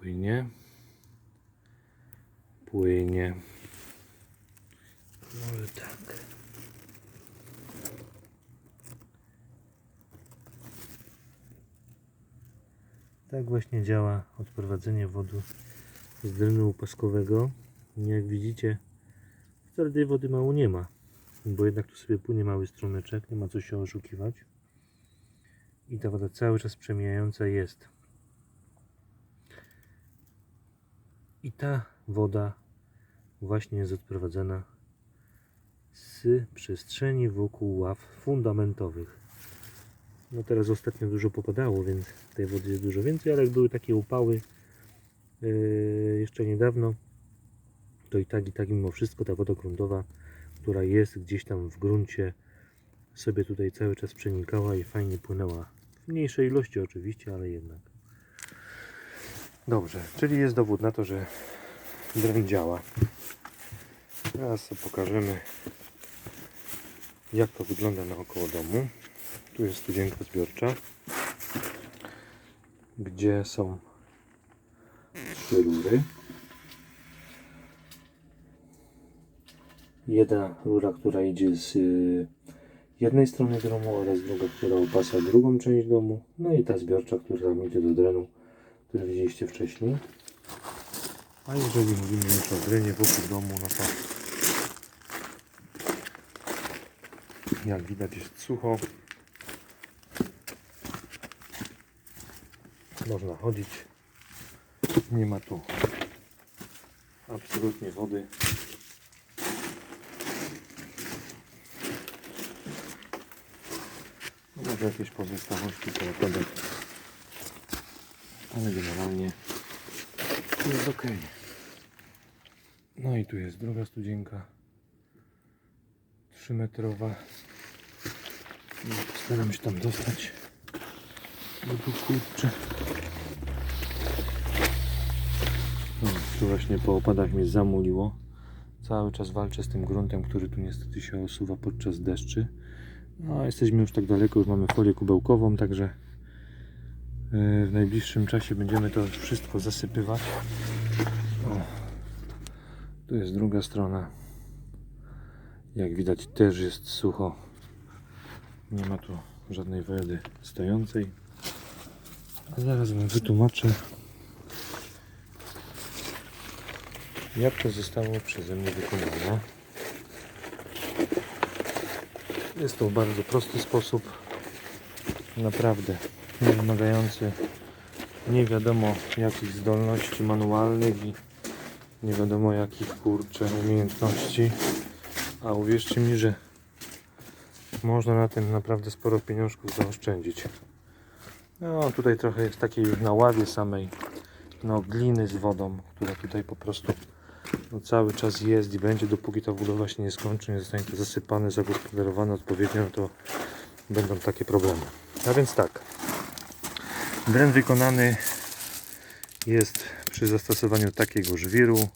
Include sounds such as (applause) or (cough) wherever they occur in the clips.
płynie. Płynie. Może tak. Tak właśnie działa odprowadzenie wody z drenu upaskowego. Jak widzicie, wcale tej wody mało nie ma, bo jednak tu sobie płynie mały strumyczek, nie ma co się oszukiwać. I ta woda cały czas przemijająca jest. I ta woda właśnie jest odprowadzana z przestrzeni wokół ław fundamentowych. No teraz ostatnio dużo popadało, więc tej wody jest dużo więcej, ale jak były takie upały yy, jeszcze niedawno, to i tak, i tak mimo wszystko ta woda gruntowa, która jest gdzieś tam w gruncie, sobie tutaj cały czas przenikała i fajnie płynęła. W mniejszej ilości oczywiście, ale jednak. Dobrze, czyli jest dowód na to, że dren działa. Teraz pokażemy jak to wygląda naokoło domu. Tu jest studzienka zbiorcza, gdzie są trzy rury. Jedna rura, która idzie z y, jednej strony domu oraz druga, która opasa drugą część domu. No i ta zbiorcza, która tam idzie do drenu, który widzieliście wcześniej. A jeżeli mówimy już o drenie wokół domu, no to jak widać jest sucho. Można chodzić. Nie ma tu absolutnie wody. Może jakieś pozostałości po odpadach. Ale generalnie jest ok. No i tu jest druga studzienka. 3 metrowa. No, Staram się tam dostać. No tu kurczę. No, tu właśnie po opadach mnie zamuliło. Cały czas walczę z tym gruntem, który tu niestety się osuwa podczas deszczy. No, jesteśmy już tak daleko, już mamy folię kubełkową, także w najbliższym czasie będziemy to wszystko zasypywać. O, tu jest druga strona. Jak widać też jest sucho. Nie ma tu żadnej wody stojącej. A zaraz wam wytłumaczę jak to zostało przeze mnie wykonane. Jest to bardzo prosty sposób. Naprawdę nie wymagający nie wiadomo jakich zdolności manualnych i nie wiadomo jakich kurczę umiejętności. A uwierzcie mi, że można na tym naprawdę sporo pieniążków zaoszczędzić. No tutaj trochę jest takiej na ławie samej no, gliny z wodą, która tutaj po prostu no, cały czas jest i będzie, dopóki ta budowa się nie skończy, nie zostanie to zasypane, zagospodarowane odpowiednio, no to będą takie problemy. A więc tak, dren wykonany jest przy zastosowaniu takiego żwiru,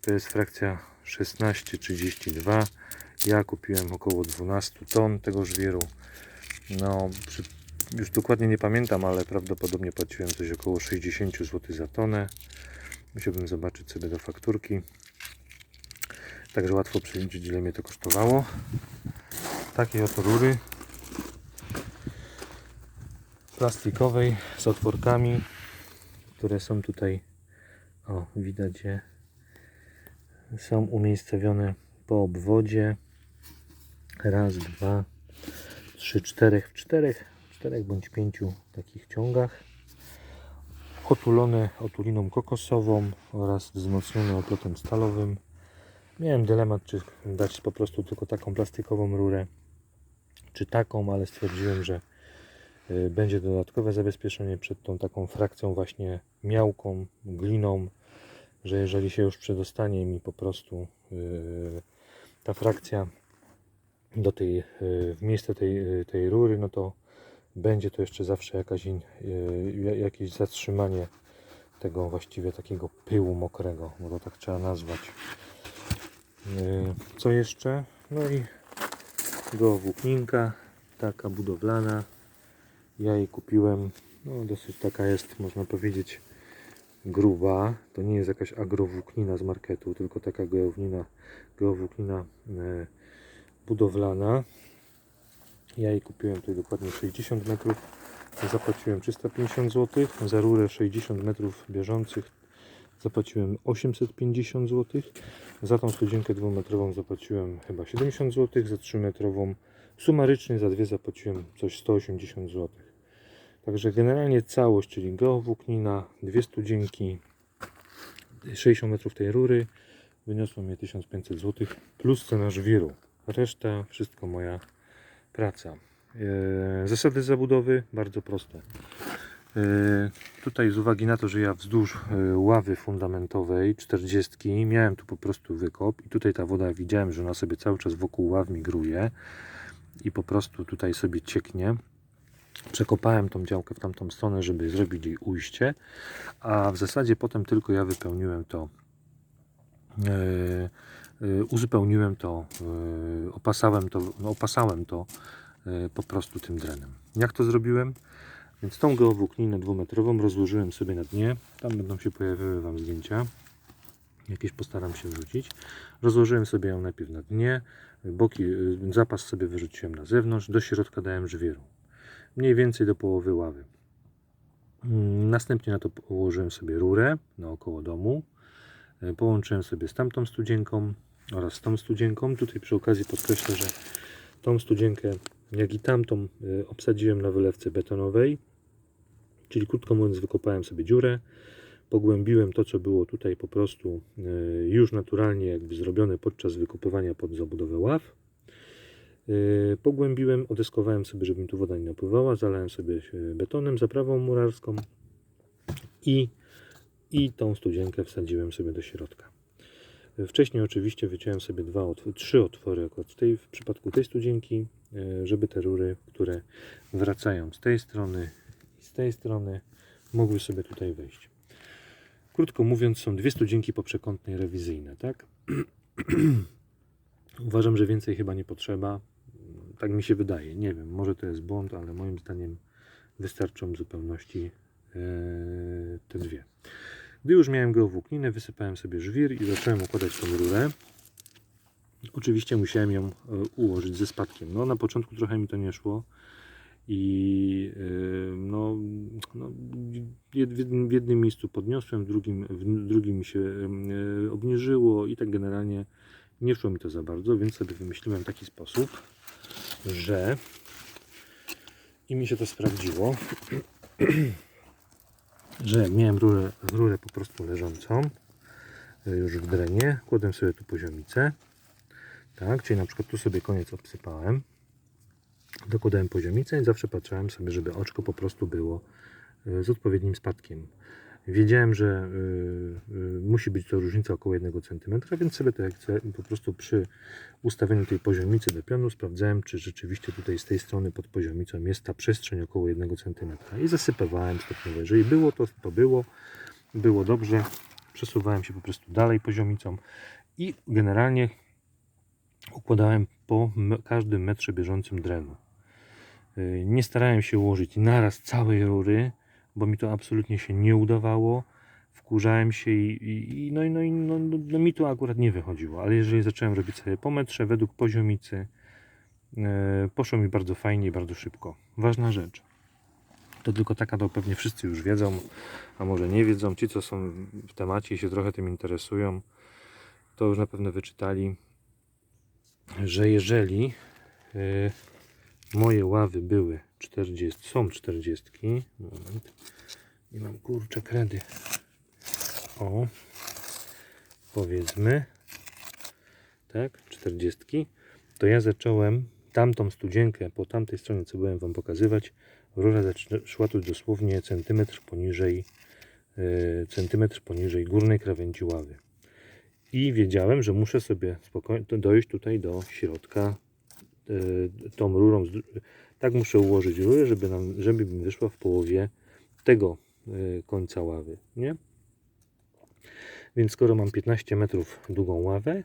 to jest frakcja 1632. Ja kupiłem około 12 ton tego żwiru. No, przy, już dokładnie nie pamiętam, ale prawdopodobnie płaciłem coś około 60 zł za tonę. Musiałbym zobaczyć sobie do fakturki. Także łatwo przeliczyć, ile mnie to kosztowało. Takie oto rury plastikowej z otworkami, które są tutaj, o widać je, są umiejscowione po obwodzie. Raz, dwa, trzy, czterech, w czterech, czterech bądź pięciu takich ciągach. Otulone otuliną kokosową oraz wzmocnione oplotem stalowym. Miałem dylemat, czy dać po prostu tylko taką plastikową rurę, czy taką, ale stwierdziłem, że będzie dodatkowe zabezpieczenie przed tą taką frakcją właśnie miałką, gliną, że jeżeli się już przedostanie mi po prostu yy, ta frakcja do tej, yy, w miejsce tej, tej rury, no to będzie to jeszcze zawsze jakaś, in- jakieś zatrzymanie tego właściwie takiego pyłu mokrego, bo to tak trzeba nazwać. Co jeszcze? No i geowłókninka, taka budowlana. Ja jej kupiłem, no dosyć taka jest, można powiedzieć, gruba. To nie jest jakaś agrowłóknina z marketu, tylko taka geowłóknina, geowłóknina e, budowlana. Ja jej kupiłem tutaj dokładnie 60 metrów. Zapłaciłem 350 zł. Za rurę 60 metrów bieżących zapłaciłem 850 zł. Za tą studzienkę dwumetrową zapłaciłem chyba 70 zł. Za 3 metrową sumarycznie za dwie zapłaciłem coś 180 zł. Także generalnie całość, czyli geowłóknina, dwie studzienki, 60 metrów tej rury wyniosło mnie 1500 zł plus cena żwiru. Reszta wszystko moja praca. Eee, Zasady zabudowy bardzo proste. Eee, Tutaj z uwagi na to, że ja wzdłuż e, ławy fundamentowej 40 miałem tu po prostu wykop i tutaj ta woda widziałem, że ona sobie cały czas wokół ław migruje i po prostu tutaj sobie cieknie. Przekopałem tą działkę w tamtą stronę, żeby zrobić jej ujście, a w zasadzie potem tylko ja wypełniłem to e, e, uzupełniłem to, e, opasałem to, no opasałem to po prostu tym drenem. Jak to zrobiłem? Więc tą geowłókninę dwumetrową rozłożyłem sobie na dnie. Tam będą się pojawiały Wam zdjęcia. Jakieś postaram się wrzucić. Rozłożyłem sobie ją najpierw na dnie. Boki, zapas sobie wyrzuciłem na zewnątrz. Do środka dałem żwieru. Mniej więcej do połowy ławy. Mm, Następnie na to położyłem sobie rurę naokoło domu. Y, Połączyłem sobie z tamtą studzienką oraz z tą studzienką. Tutaj przy okazji podkreślę, że tą studzienkę, jak i tamtą, y, obsadziłem na wylewce betonowej. Czyli krótko mówiąc, wykopałem sobie dziurę, pogłębiłem to, co było tutaj po prostu y, już naturalnie jakby zrobione podczas wykopywania pod zabudowę ław. Y, Pogłębiłem, odeskowałem sobie, żeby mi tu woda nie napływała, zalałem sobie y, betonem, zaprawą murarską i, i tą studzienkę wsadziłem sobie do środka. Y, Wcześniej oczywiście wyciąłem sobie dwa, trzy otwory akurat w, tej, w przypadku tej studzienki, żeby te rury, które wracają z tej strony i z tej strony, mogły sobie tutaj wejść. Krótko mówiąc, są dwie studzienki poprzekątnej rewizyjne, tak? (clears throat) Uważam, że więcej chyba nie potrzeba. Tak mi się wydaje. Nie wiem, może to jest błąd, ale moim zdaniem wystarczą w zupełności e, te dwie. Gdy już miałem geowłókninę, wysypałem sobie żwir i zacząłem układać tą rurę. Oczywiście musiałem ją e, ułożyć ze spadkiem. No, na początku trochę mi to nie szło i e, no, no, w jednym, miejscu podniosłem, w drugim, w drugim mi się obniżyło i tak generalnie nie szło mi to za bardzo, więc sobie wymyśliłem taki sposób, że i mi się to sprawdziło, (clears throat) że miałem rurę, rurę po prostu leżącą e, już w drenie, kładłem sobie tu poziomicę, tak, czyli na przykład tu sobie koniec obsypałem, dokładałem poziomicę i zawsze patrzyłem sobie, żeby oczko po prostu było e, z odpowiednim spadkiem. Wiedziałem, że y, y, musi być to różnica około 1 cm, więc sobie to jak chcę, po prostu przy ustawieniu tej poziomicy do pionu sprawdzałem, czy rzeczywiście tutaj z tej strony pod poziomicą jest ta przestrzeń około 1 cm. I zasypywałem stopniowo. Jeżeli było to, to było. Było dobrze. Przesuwałem się po prostu dalej poziomicą i generalnie układałem po każdym metrze bieżącym drenu. Y, Nie starałem się ułożyć naraz całej rury, bo mi to absolutnie się nie udawało. Wkurzałem się i, i, no, i- no, i no, no, no mi to akurat nie wychodziło, ale jeżeli zacząłem robić sobie po metrze według poziomicy, e, poszło mi bardzo fajnie i bardzo szybko. Ważna rzecz. To tylko taka, to pewnie wszyscy już wiedzą, a może nie wiedzą. Ci, co są w temacie i się trochę tym interesują, to już na pewno wyczytali, że jeżeli e, moje ławy były 40, są 40, moment, i mam kurczę kredy, o, powiedzmy, tak, 40, to ja zacząłem tamtą studzienkę po tamtej stronie, co byłem Wam pokazywać, rura szła tu dosłownie centymetr poniżej, e, centymetr poniżej górnej krawędzi ławy. I wiedziałem, że muszę sobie dojść tutaj do środka tą rurą. Tak muszę ułożyć rurę, żeby, nam, żeby mi wyszła w połowie tego e, końca ławy, nie? Więc skoro mam 15 metrów długą ławę,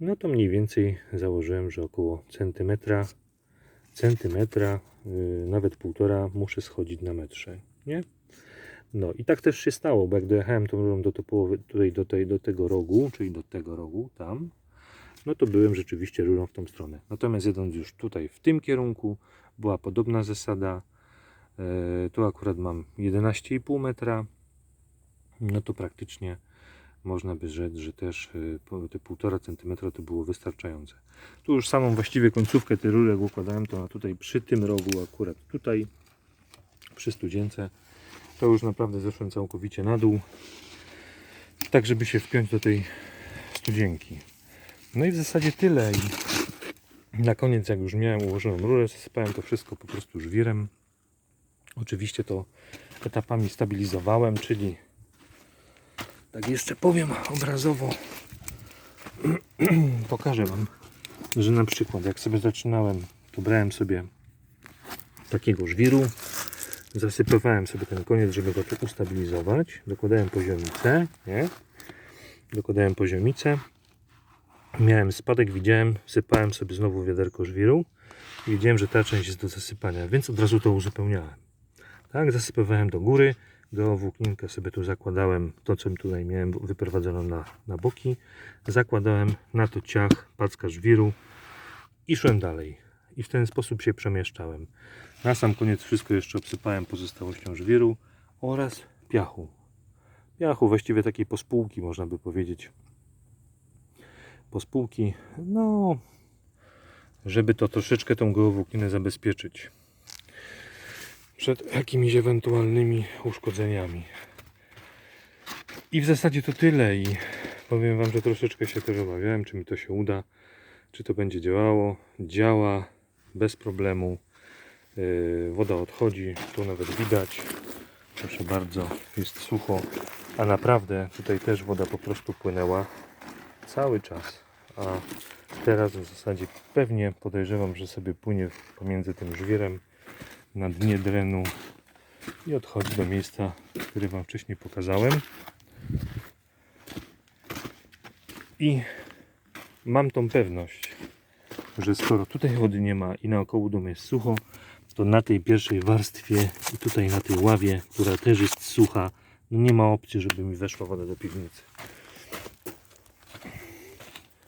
no to mniej więcej założyłem, że około centymetra, centymetra, y, nawet półtora muszę schodzić na metrze, nie? No i tak też się stało, bo jak dojechałem tą rurą do, połowy, tutaj do, tej, do tego rogu, czyli do tego rogu, tam, no to byłem rzeczywiście rurą w tą stronę. Natomiast jedąc już tutaj w tym kierunku, była podobna zasada. E, tu akurat mam 11,5 metra, no to praktycznie można by rzec, że też e, te 1,5 cm to było wystarczające. Tu już samą właściwie końcówkę rury jak układałem, to tutaj przy tym rogu akurat tutaj przy studzience to już naprawdę zeszłem całkowicie na dół tak żeby się wpiąć do tej studzienki no i w zasadzie tyle i na koniec jak już miałem ułożoną rurę zasypałem to wszystko po prostu żwirem oczywiście to etapami stabilizowałem czyli tak jeszcze powiem obrazowo (clears throat) pokażę Wam że na przykład jak sobie zaczynałem to brałem sobie takiego żwiru zasypywałem sobie ten koniec, żeby go tu ustabilizować. Dokładałem poziomicę, nie? Dokładałem poziomicę. Miałem spadek, widziałem, sypałem sobie znowu wiaderko żwiru. I Wiedziałem, że ta część jest do zasypania, więc od razu to uzupełniałem. Tak, zasypywałem do góry. Do włókninka sobie tu zakładałem to, co tutaj miałem wyprowadzono na, na boki. Zakładałem na to ciach, packa żwiru i szłem dalej. I w ten sposób się przemieszczałem. Na sam koniec wszystko jeszcze obsypałem pozostałością żwiru oraz piachu. Piachu, właściwie takiej pospółki można by powiedzieć. Pospółki, no, żeby to troszeczkę tą gołowłókninę zabezpieczyć przed jakimiś ewentualnymi uszkodzeniami. I w zasadzie to tyle i powiem Wam, że troszeczkę się też obawiałem, czy mi to się uda, czy to będzie działało. Działa bez problemu. Yy, woda odchodzi, tu nawet widać. Proszę bardzo, jest sucho, a naprawdę tutaj też woda po prostu płynęła cały czas. A teraz w zasadzie pewnie podejrzewam, że sobie płynie pomiędzy tym żwirem na dnie drenu i odchodzi do miejsca, które Wam wcześniej pokazałem. I mam tą pewność, że skoro tutaj wody nie ma i naokoło domu jest sucho, to na tej pierwszej warstwie i tutaj na tej ławie, która też jest sucha, no nie ma opcji, żeby mi weszła woda do piwnicy.